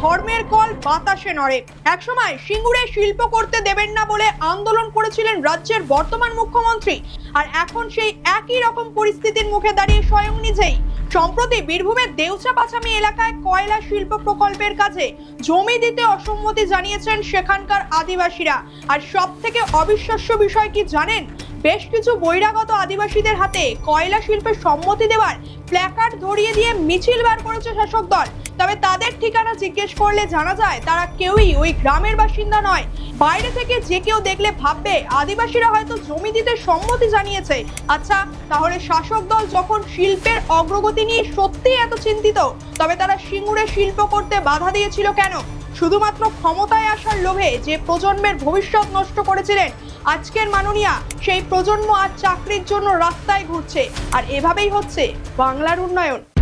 ধর্মের কল বাতাসে নড়ে। একসময় সিঙ্গুরে শিল্প করতে দেবেন না বলে আন্দোলন করেছিলেন রাজ্যের বর্তমান মুখ্যমন্ত্রী। আর এখন সেই একই রকম পরিস্থিতির মুখে দাঁড়িয়ে স্বয়ং নিজেই। সম্প্রতি বীরভূমের দেউচা পাছামি এলাকায় কয়লা শিল্প প্রকল্পের কাজে জমি দিতে অসম্মতি জানিয়েছেন সেখানকার আদিবাসীরা। আর সব থেকে অবিশ্বাস্য বিষয় কি জানেন? বেশ কিছু বহিরাগত আদিবাসীদের হাতে কয়লা শিল্পে সম্মতি দেওয়ার প্ল্যাকার্ড ধরিয়ে দিয়ে মিছিল বার করেছে শাসক দল। তবে তাদের ঠিকানা জিজ্ঞেস করলে জানা যায় তারা কেউই ওই গ্রামের বাসিন্দা নয়। বাইরে থেকে যে কেউ দেখলে ভাববে, আদিবাসীরা হয়তো জমি দিতে সম্মতি জানিয়েছে। আচ্ছা তাহলে শাসক দল যখন শিল্পের অগ্রগতি নিয়ে সত্যিই এত চিন্তিত, তবে তারা সিঙ্গুরে শিল্প করতে বাধা দিয়েছিল কেন? শুধুমাত্র ক্ষমতায় আসার লোভে যে প্রজন্মের ভবিষ্যৎ নষ্ট করেছিলেন, আজকের মাননীয়া, সেই প্রজন্ম আজ চাকরির জন্য রাস্তায় ঘুরছে। আর এভাবেই হচ্ছে বাংলার উন্নয়ন।